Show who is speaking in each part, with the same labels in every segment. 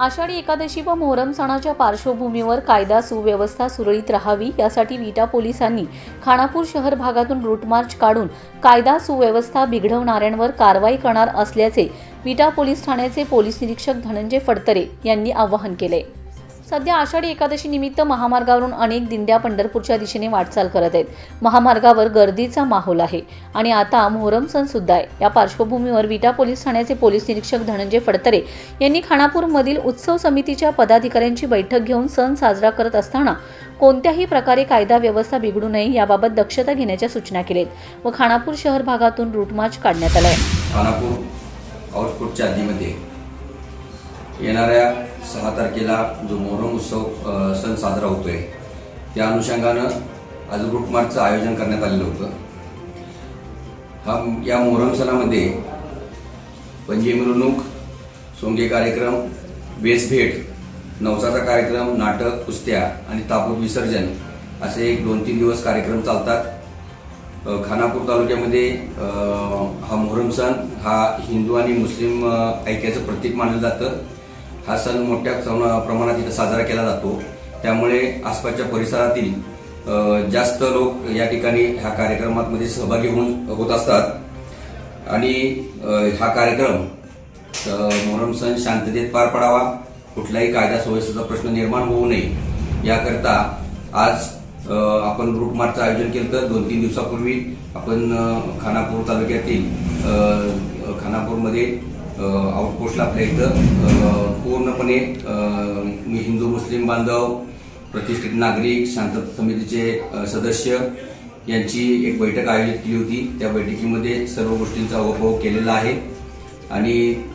Speaker 1: Ashadhi Ekadashi व मोहरम सणाच्या पार्श्वभूमीवर कायदा सुव्यवस्था सुरळीत राहावी यासाठी विटा पोलिसांनी खानापूर शहर भागातून रूटमार्च काढून कायदा सुव्यवस्था बिघडवणाऱ्यांवर कारवाई करणार असल्याचे विटा पोलीस ठाण्याचे पोलीस निरीक्षक धनंजय फडतरे यांनी आवाहन केले. सध्या आषाढी एकादशी निमित्त महामार्गावरून अनेक दिंड्या पंढरपूरच्या दिशेने वाटचाल करत आहेत. महामार्गावर गर्दीचा माहोल आहे आणि आता मोहरम सण सुद्धा आहे. या पार्श्वभूमीवर विटा पोलीस ठाण्याचे पोलीस निरीक्षक धनंजय फडतरे यांनी खानापूरमधील उत्सव समितीच्या पदाधिकाऱ्यांची बैठक घेऊन सण साजरा करत असताना कोणत्याही प्रकारे कायदा व्यवस्था बिघडू नये याबाबत दक्षता घेण्याच्या सूचना केलेत व खानापूर शहर भागातून रूटमार्च काढण्यात आलाय
Speaker 2: खानापूर येणाऱ्या सहा तारखेला जो मोहरम उत्सव सण साजरा होतोय त्या अनुषंगानं आज रूट मार्चचं आयोजन करण्यात आलेलं होतं. हा या मोहरम सणामध्ये पंजे मिरवणूक सोंगे कार्यक्रम वेशभेट नवसाचा कार्यक्रम नाटक कुस्त्या आणि तापूत विसर्जन असे एक दोन तीन दिवस कार्यक्रम चालतात. खानापूर तालुक्यामध्ये हा मोहरम सण हा हिंदू आणि मुस्लिम ऐक्याचं प्रतीक मानलं जातं. हा सण मोठ्या प्रमाणात इथं साजरा केला जातो. त्यामुळे आसपासच्या परिसरातील जास्त लोक या ठिकाणी ह्या कार्यक्रमामध्ये सहभागी होऊन होत असतात. आणि हा कार्यक्रम मोहरम सण शांततेत पार पडावा कुठलाही कायदा सुव्यवस्थेचा प्रश्न निर्माण होऊ नये याकरता आज आपण रूट मार्चचं आयोजन केलं तर दोन तीन दिवसापूर्वी आपण खानापूर तालुक्यातील खानापूरमध्ये आउटपोस्टला आपल्या इथं. पूर्णपणे मी हिंदू मुस्लिम बांधव प्रतिष्ठित नागरिक शांतता समितीचे सदस्य यांची एक बैठक आयोजित केली होती. त्या बैठकीमध्ये सर्व गोष्टींचा उपभोग केलेला आहे. आणि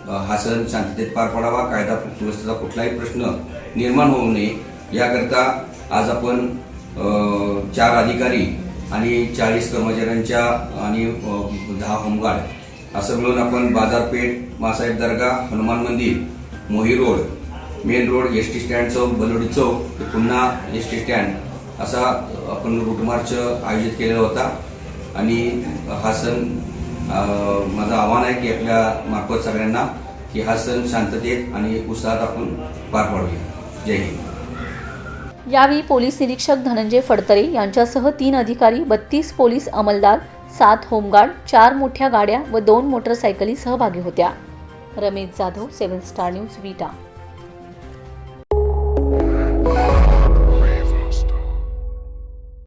Speaker 2: हा सण शांततेत पार पडावा. कायदा सुव्यवस्थेचा कुठलाही प्रश्न निर्माण होऊ नये. याकरता आज आपण चार अधिकारी आणि चाळीस कर्मचाऱ्यांच्या आणि दहा होमगार्ड असं मिळून आपण बाजारपेठ मासाहेब दर्गा हनुमान मंदिर Mohi road main road S T stand चौक बलोडी चौक पुन्हा एस टी स्टँड असा आपण रूट मार्च आयोजित केलेला होता. आणि हा सण माझं आव्हान आहे की आपल्या मार्फत सगळ्यांना की हा सण शांततेत आणि उत्साहात आपण पार पाडूया. जय हिंद.
Speaker 1: यावेळी पोलीस निरीक्षक धनंजय फडतरे यांच्यासह तीन अधिकारी बत्तीस पोलीस अंमलदार सात होमगार्ड चार मोठ्या गाड्या व दोन मोटरसायकली सहभागी होत्या. Ramesh Jadhav seven star news Vita.